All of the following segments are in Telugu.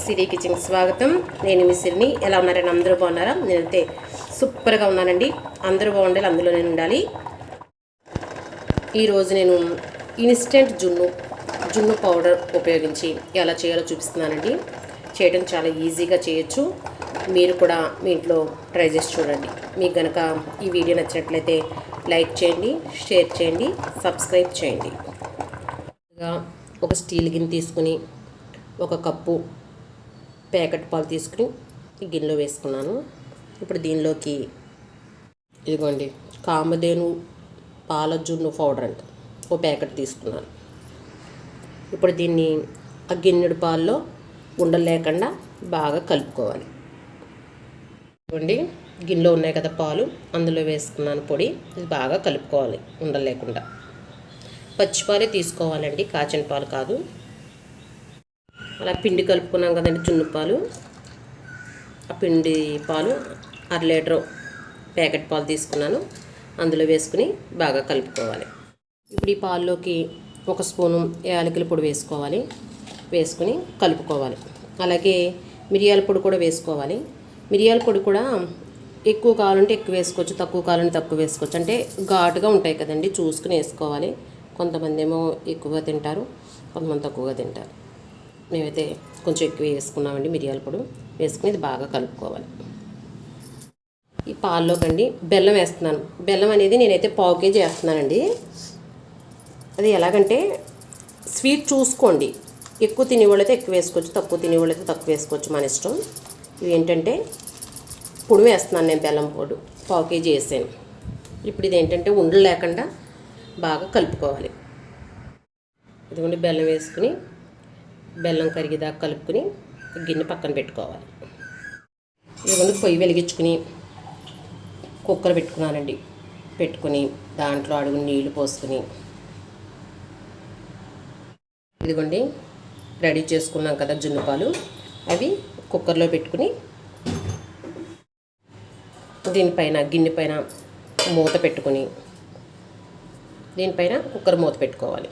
సిరి కిచెన్ స్వాగతం. నేను మీ సిరిని. ఎలా ఉన్నారని అందరూ బాగున్నారా? నేనైతే సూపర్గా ఉన్నానండి. అందరూ బాగుండాలి అందులో నేను ఉండాలి. ఈరోజు నేను ఇన్స్టెంట్ జున్ను జున్ను పౌడర్ ఉపయోగించి ఎలా చేయాలో చూపిస్తున్నానండి. చేయడం చాలా ఈజీగా చేయొచ్చు. మీరు కూడా మీ ఇంట్లో ట్రై చేసి చూడండి. మీకు కనుక ఈ వీడియో నచ్చినట్లయితే లైక్ చేయండి షేర్ చేయండి సబ్స్క్రైబ్ చేయండి. ఒక స్టీల్ గిన్నె తీసుకుని ఒక కప్పు ప్యాకెట్ పాలు తీసుకుని గిన్నెలో వేసుకున్నాను. ఇప్పుడు దీనిలోకి ఇదిగోండి కామధేను పాల జున్ను పౌడర్ అంట ఓ ప్యాకెట్ తీసుకున్నాను. ఇప్పుడు దీన్ని ఆ గిన్నెడు పాల్లో ఉండలు లేకుండా బాగా కలుపుకోవాలి. ఇదిగోండి గిన్నెలో ఉన్నాయి కదా పాలు అందులో వేసుకున్నాను పొడి ఇది బాగా కలుపుకోవాలి ఉండలేకుండా పచ్చిపాలే తీసుకోవాలండి కాచిన పాలు కాదు. అలా పిండి కలుపుకున్నాం కదండి జున్ను పాలు. ఆ పిండి పాలు అర లీటరు ప్యాకెట్ పాలు తీసుకున్నాను. అందులో వేసుకుని బాగా కలుపుకోవాలి. ఇప్పుడు ఈ పాల్లోకి ఒక స్పూను యాలకుల పొడి వేసుకోవాలి. వేసుకుని కలుపుకోవాలి. అలాగే మిరియాల పొడి కూడా వేసుకోవాలి. మిరియాల పొడి కూడా ఎక్కువ కావాలంటే ఎక్కువ వేసుకోవచ్చు తక్కువ కావాలంటే తక్కువ వేసుకోవచ్చు. అంటే ఘాటుగా ఉంటాయి కదండి చూసుకుని వేసుకోవాలి. కొంతమంది ఏమో ఎక్కువగా తింటారు కొంతమంది తక్కువగా తింటారు. మేమైతే కొంచెం ఎక్కువ వేసుకున్నామండి మిరియాల పొడి. వేసుకుని ఇది బాగా కలుపుకోవాలి. ఈ పాల్లోకండి బెల్లం వేస్తున్నాను. బెల్లం అనేది నేనైతే పావు కేజీ వేస్తున్నానండి. అది ఎలాగంటే స్వీట్ చూసుకోండి. ఎక్కువ తినేవాళ్ళైతే ఎక్కువ వేసుకోవచ్చు తక్కువ తినేవాళ్ళైతే తక్కువ వేసుకోవచ్చు మన ఇష్టం. ఇవి ఏంటంటే పొడి వేస్తున్నాను నేను బెల్లం పొడి. పావు కేజీ వేసాను. ఇప్పుడు ఇది ఏంటంటే ఉండలు లేకుండా బాగా కలుపుకోవాలి. ఇదిగోండి బెల్లం వేసుకుని బెల్లం కరిగేదాకా కలుపుకుని గిన్నె పక్కన పెట్టుకోవాలి. ఇదిగోండి పొయ్యి వెలిగించుకుని కుక్కర్ పెట్టుకున్నానండి. పెట్టుకుని దాంట్లో అడుగు నీళ్ళు పోసుకుని ఇదిగోండి రెడీ చేసుకున్నాం కదా జున్ను పాలు. అవి కుక్కర్లో పెట్టుకుని దీనిపైన గిన్నె పైన మూత పెట్టుకుని దీనిపైన కుక్కర్ మూత పెట్టుకోవాలి.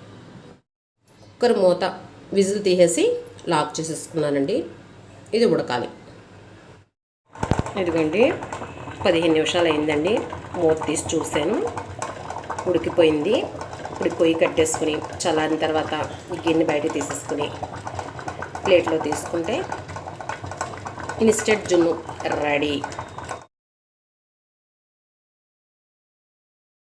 కుక్కర్ మూత విజిల్ తీసేసి లాక్ చేసేసుకున్నానండి. ఇది ఉడకాలి. ఇదిగోండి పదిహేను నిమిషాలు అయిందండి. మూత తీసి చూశాను. ఉడికిపోయింది. ఇప్పుడు పొయ్యి కట్టేసుకుని చల్లారిన తర్వాత గిన్నె బయట తీసేసుకుని ప్లేట్లో తీసుకుంటే ఇన్స్టెంట్ జున్ను రెడీ.